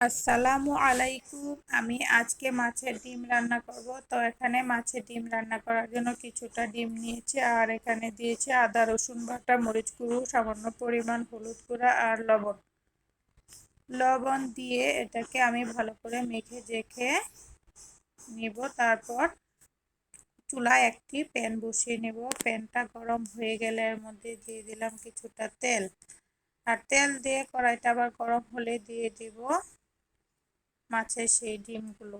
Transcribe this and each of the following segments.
আসসালামু আলাইকুম। আমি আজকে মাছের ডিম রান্না করব। তো এখানে মাছের ডিম রান্না করার জন্য কিছুটা ডিম নিয়েছি আর এখানে দিয়েছি আদা, রসুন বাটা, মরিচ গুঁড়ো, সামান্য পরিমাণ হলুদ গুঁড়া আর লবণ। লবণ দিয়ে এটাকে আমি ভালো করে মেখে জেখে নিব। তারপর চুলায় একটি প্যান বসিয়ে নেব। প্যানটা গরম হয়ে গেলে এর মধ্যে দিয়ে দিলাম কিছুটা তেল। আর তেল দিয়ে কড়াইটা আবার গরম হলে দিয়ে দিব। মাছের সেই ডিমগুলো।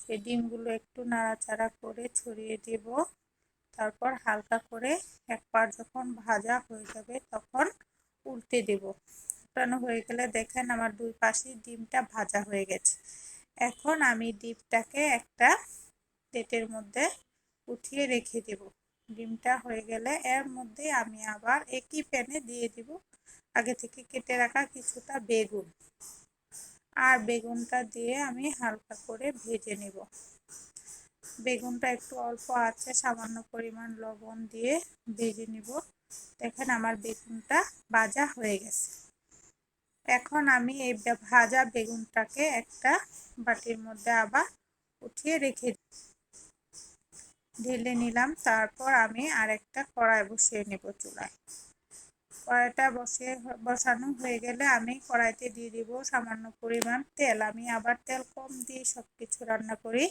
সেই ডিমগুলো একটু নাড়াচাড়া করে ছড়িয়ে দেব। তারপর হালকা করে একবার যখন ভাজা হয়ে যাবে তখন উল্টে দেব। উল্টানো হয়ে গেলে দেখেন আমার দুই পাশে ডিমটা ভাজা হয়ে গেছে। এখন আমি ডিমটাকে একটা প্লেটের মধ্যে উঠিয়ে রেখে দেব। ডিমটা হয়ে গেলে এর মধ্যে আমি আবার একই প্যানে দিয়ে দিব। আগে থেকে কেটে রাখা কিছুটা বেগুন। আর বেগুনটা দিয়ে আমি হালকা করে ভেজে নেব। বেগুনটা একটু অল্প আছে, সামান্য পরিমাণ লবণ দিয়ে ভেজে নিব। দেখেন আমার বেগুনটা ভাজা হয়ে গেছে। এখন আমি এই ভাজা বেগুনটাকে একটা বাটির মধ্যে আবার উঠিয়ে রেখে ঢেলে নিলাম। তারপর আমি আরেকটা কড়াই বসিয়ে নেব চুলায়। কড়াইটা বসে, বসানো হয়ে গেলে আমি কড়াইতে দিয়ে দিব সামান্য পরিমাণ তেল। আমি আবার তেল কম দিয়ে সব কিছু রান্না করি।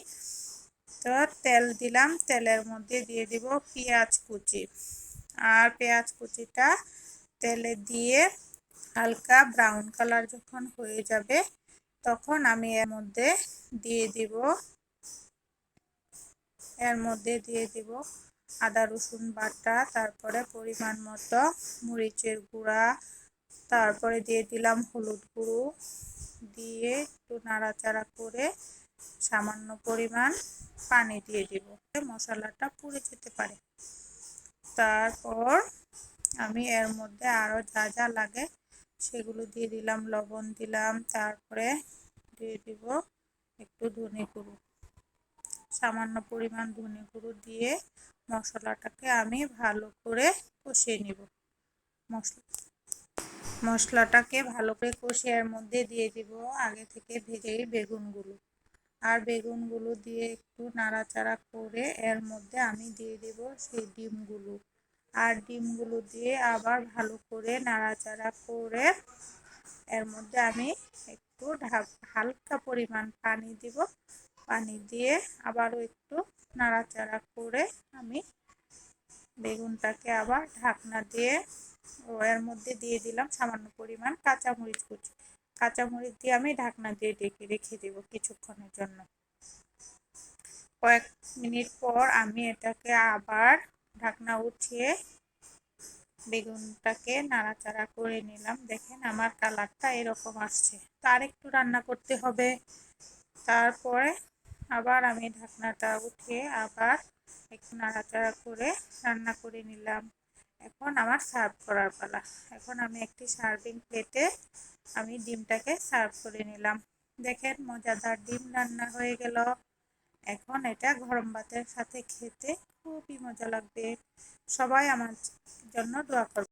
তো তেল দিলাম, তেলের মধ্যে দিয়ে দিব পেঁয়াজ কুচি। আর পেঁয়াজ কুচিটা তেলে দিয়ে হালকা ব্রাউন কালার যখন হয়ে যাবে, তখন আমি এর মধ্যে দিয়ে দিব, এর মধ্যে দিয়ে দিব আদা, রসুন বাটা, তারপরে পরিমাণ মতো মরিচের গুঁড়া, তারপরে দিয়ে দিলাম হলুদ গুঁড়ো। দিয়ে একটু নাড়াচাড়া করে সামান্য পরিমাণ পানি দিয়ে দিব মশলাটা পুড়ে যেতে পারে। তারপর আমি এর মধ্যে আরও যা যা লাগে সেগুলো দিয়ে দিলাম, লবণ দিলাম, তারপরে দিয়ে দিব একটু ধনে গুঁড়ো। সামান্য পরিমাণ ধনে গুঁড়ো দিয়ে মশলাটাকে আমি ভালো করে কষিয়ে নিব। মশলা, মশলাটাকে ভালো করে কষিয়ে এর মধ্যে দিয়ে দিব আগে থেকে ভেজে বেগুনগুলো। আর বেগুনগুলো দিয়ে একটু নাড়াচাড়া করে এর মধ্যে আমি দিয়ে দেব সেই ডিমগুলো। আর ডিমগুলো দিয়ে আবার ভালো করে নাড়াচাড়া করে এর মধ্যে আমি একটু হালকা পরিমাণ পানি দিব। পানি দিয়ে আবারও একটু নাড়াচাড়া করে আমি বেগুনটাকে আবার ঢাকনা দিয়ে এর মধ্যে দিয়ে দিলাম সামান্য পরিমাণ কাঁচামরিচ কুচি। কাঁচামরিচ দিয়ে আমি ঢাকনা দিয়ে ডেকে রেখে দেব কিছুক্ষণের জন্য। কয়েক মিনিট পর আমি এটাকে আবার ঢাকনা উঠিয়ে বেগুনটাকে নাড়াচাড়া করে নিলাম। দেখেন আমার কালারটা এরকম আসছে। তার একটু রান্না করতে হবে। তারপরে আবার আমি ঢাকনাটা উঠিয়ে আবার একটু নাড়াচাড়া করে রান্না করে নিলাম। এখন আমার সার্ভ করার পালা। এখন আমি একটি সার্ভিং প্লেটে আমি ডিমটাকে সার্ভ করে নিলাম। দেখেন মজাদার ডিম রান্না হয়ে গেল। এখন এটা গরম ভাতের সাথে খেতে খুবই মজা লাগবে। সবাই আমার জন্য দোয়া করবে